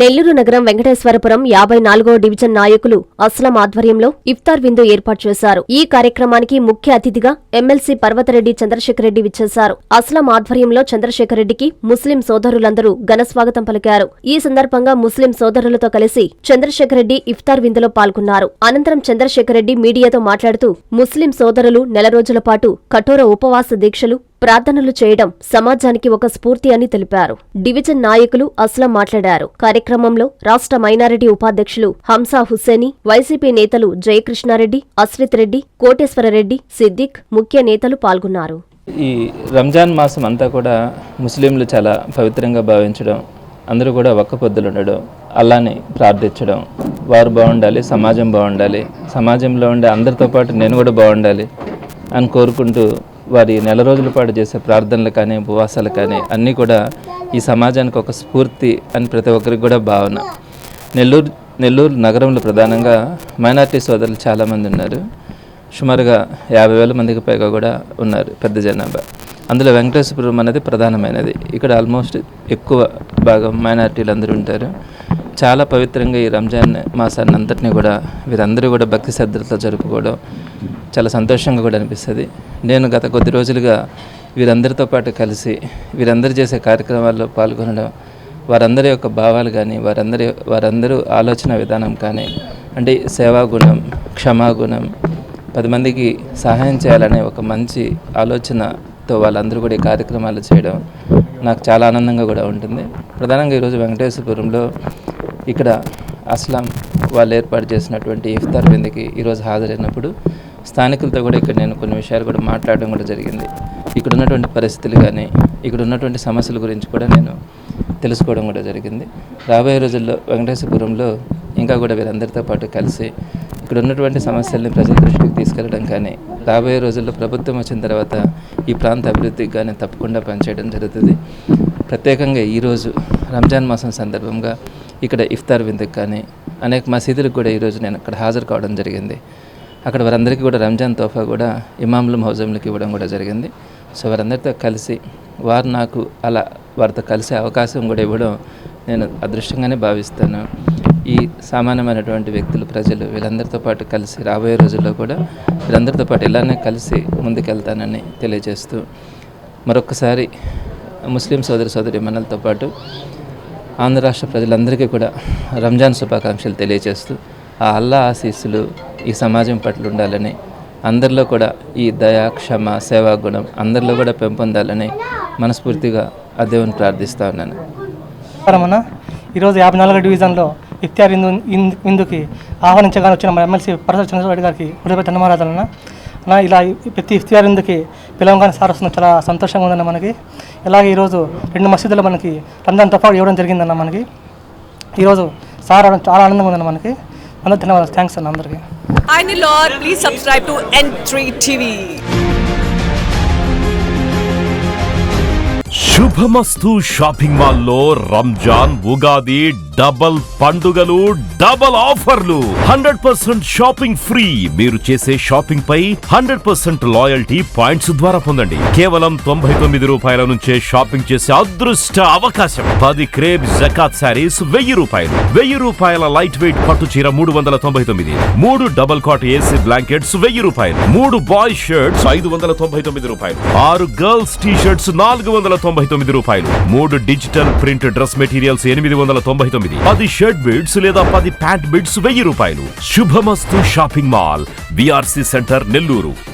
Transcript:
నెల్లూరు నగరం వెంకటేశ్వరపురం యాభై నాలుగో డివిజన్ నాయకులు అస్లం ఆధ్వర్యంలో ఇఫ్తార్ విందు ఏర్పాటు చేశారు. ఈ కార్యక్రమానికి ముఖ్య అతిథిగా ఎమ్మెల్సీ పర్వతరెడ్డి చంద్రశేఖర్ రెడ్డి విచ్చేశారు. అస్లం ఆధ్వర్యంలో చంద్రశేఖర్ రెడ్డికి ముస్లిం సోదరులందరూ ఘనస్వాగతం పలికారు. ఈ సందర్భంగా ముస్లిం సోదరులతో కలిసి చంద్రశేఖర్ రెడ్డి ఇఫ్తార్ విందులో పాల్గొన్నారు. అనంతరం చంద్రశేఖర్ రెడ్డి మీడియాతో మాట్లాడుతూ ముస్లిం సోదరులు నెల రోజుల పాటు కఠోర ఉపవాస దీక్షలు ప్రార్థనలు చేయడం సమాజానికి ఒక స్ఫూర్తి అని తెలిపారు. డివిజన్ నాయకులు అస్లం మాట్లాడారు. కార్యక్రమంలో రాష్ట్ర మైనారిటీ ఉపాధ్యక్షులు హంసా హుస్సేని వైసీపీ నేతలు జయకృష్ణారెడ్డి అశ్రిత్ రెడ్డి కోటేశ్వరరెడ్డి సిద్దిక్ ముఖ్య నేతలు పాల్గొన్నారు. ఈ రంజాన్ మాసం అంతా కూడా ముస్లింలు చాలా పవిత్రంగా భావించడం అందరూ కూడా ఒక్క పొద్దులు ఉండడం అల్లాని ప్రార్థించడం వారు బాగుండాలి సమాజం బాగుండాలి సమాజంలో ఉండే అందరితో పాటు నేను కూడా బాగుండాలి అని కోరుకుంటూ వారి నెల రోజుల పాటు చేసే ప్రార్థనలు కానీ ఉపవాసాలు కానీ అన్నీ కూడా ఈ సమాజానికి ఒక స్ఫూర్తి అని ప్రతి ఒక్కరికి కూడా భావన. నెల్లూరు నెల్లూరు నగరంలో ప్రధానంగా మైనార్టీ సోదరులు చాలామంది ఉన్నారు. సుమారుగా యాభై వేల మందికి పైగా కూడా ఉన్నారు పెద్ద జనాభా. అందులో వెంకటేశ్వరం అనేది ప్రధానమైనది. ఇక్కడ ఆల్మోస్ట్ ఎక్కువ భాగం మైనార్టీలు అందరూ ఉంటారు. చాలా పవిత్రంగా ఈ రంజాన్ మాసాన్ని అంతటిని కూడా వీరందరూ కూడా భక్తి శ్రద్ధలతో జరుపుకోవడం చాలా సంతోషంగా కూడా అనిపిస్తుంది. నేను గత కొద్ది రోజులుగా వీరందరితో పాటు కలిసి వీరందరూ చేసే కార్యక్రమాల్లో పాల్గొనడం వారందరి యొక్క భావాలు కానీ వారందరి వారందరూ ఆలోచన విధానం కానీ అంటే సేవాగుణం క్షమాగుణం పది మందికి సహాయం చేయాలనే ఒక మంచి ఆలోచనతో వాళ్ళందరూ కూడా ఈ కార్యక్రమాలు చేయడం నాకు చాలా ఆనందంగా కూడా ఉంటుంది. ప్రధానంగా ఈరోజు వెంకటేశ్వరపురంలో ఇక్కడ అస్లాం వాళ్ళు ఏర్పాటు చేసినటువంటి ఇఫ్తార్ విందుకి ఈరోజు హాజరైనప్పుడు స్థానికులతో కూడా ఇక్కడ నేను కొన్ని విషయాలు కూడా మాట్లాడడం కూడా జరిగింది. ఇక్కడ ఉన్నటువంటి పరిస్థితులు కానీ ఇక్కడ ఉన్నటువంటి సమస్యల గురించి కూడా నేను తెలుసుకోవడం కూడా జరిగింది. రాబోయే రోజుల్లో వెంకటేశ్వరపురంలో ఇంకా కూడా వీరందరితో పాటు కలిసి ఇక్కడ ఉన్నటువంటి సమస్యల్ని ప్రజల దృష్టికి తీసుకెళ్ళడం కానీ రాబోయే రోజుల్లో ప్రభుత్వం వచ్చిన తర్వాత ఈ ప్రాంత అభివృద్ధికి కానీ తప్పకుండా పనిచేయడం జరుగుతుంది. ప్రత్యేకంగా ఈరోజు రంజాన్ మాసం సందర్భంగా ఇక్కడ ఇఫ్తార్ విందుకు కానీ అనేక మసీదులకు కూడా ఈరోజు నేను అక్కడ హాజరు కావడం జరిగింది. అక్కడ వారందరికీ కూడా రంజాన్ తోఫా కూడా ఇమాములు మౌజంలకు ఇవ్వడం కూడా జరిగింది. సో వారందరితో కలిసి వారు నాకు అలా వారితో కలిసే అవకాశం కూడా ఇవ్వడం నేను అదృష్టంగానే భావిస్తాను. ఈ సామాన్యమైనటువంటి వ్యక్తులు ప్రజలు వీళ్ళందరితో పాటు కలిసి రాబోయే రోజుల్లో కూడా వీళ్ళందరితో పాటు ఇలానే కలిసి ముందుకెళ్తానని తెలియజేస్తూ మరొకసారి ముస్లిం సోదరి సోదరి మనలతో పాటు ఆంధ్ర రాష్ట్ర ప్రజలందరికీ కూడా రంజాన్ శుభాకాంక్షలు తెలియజేస్తూ ఆ అల్లా ఆశీస్సులు ఈ సమాజం పట్ల ఉండాలని అందరిలో కూడా ఈ దయా క్షమ సేవా గుణం అందరిలో కూడా పెంపొందాలని మనస్ఫూర్తిగా ఆ దేవుని ప్రార్థిస్తా ఉన్నాను. మన ఈరోజు యాభై నాలుగో డివిజన్లో ఇఫ్తార్ ఇందు ఇందుకి ఆహ్వానించగానే వచ్చిన మన ఎమ్మెల్సీ పరసర చంద్రబాబు గారికి హృదయ ధన్యవాదాలన్నా. అన్న ఇలా ప్రతి ఇఫ్తియార్ ఇందుకి పిలవగానే సార్ వస్తున్న చాలా సంతోషంగా ఉందన్న మనకి. ఇలాగే ఈరోజు రెండు మసీదులు మనకి రంజాన్ తఫా ఇవ్వడం జరిగిందన్న మనకి. ఈరోజు సార్ రావడం చాలా ఆనందంగా ఉందన్న మనకి. అందరూ ధన్యవాదాలు. థ్యాంక్స్ అన్న అందరికీ. Hi Nilor, please subscribe to N3 TV. Shubhamastu shopping మాల్లో రంజాన్ ఉగాది డబల్ పండుగలు డబల్ ఆఫర్లు. Hundred percent shopping free. మీరు చేసే షాపింగ్ పై హండ్రెడ్ పర్సెంట్ లాయల్టీ పాయింట్స్ ద్వారా పొందండి. కేవలం తొంభై తొమ్మిది రూపాయల నుంచే షాపింగ్ చేసే అదృష్ట అవకాశం. పది క్రేబ్ జకాత్ శారీస్ వెయ్యి రూపాయలు. వెయ్యి రూపాయల లైట్ వెయిట్ పట్టు చీర మూడు వందల తొంభై తొమ్మిది. మూడు డబల్ కాట్ ఏసీ బ్లాంకెట్స్ వెయ్యి రూపాయలు. మూడు బాయ్ షర్ట్స్ ఐదు వందల తొంభై తొమ్మిది రూపాయలు. ఆరు గర్ల్స్ టీ షర్ట్స్ నాలుగు వందల తొంభై తొమ్మిది రూపాయలు. మూడు డిజిటల్ ప్రింట్ డ్రెస్ మెటీరియల్స్ ఎనిమిది వందల తొంభై తొమ్మిది పది షర్ట్ బిడ్స్ లేదా పది ప్యాంట్ బిడ్స్ వెయ్యి రూపాయలు. Shubhamastu shopping mall VRC centre Nellore.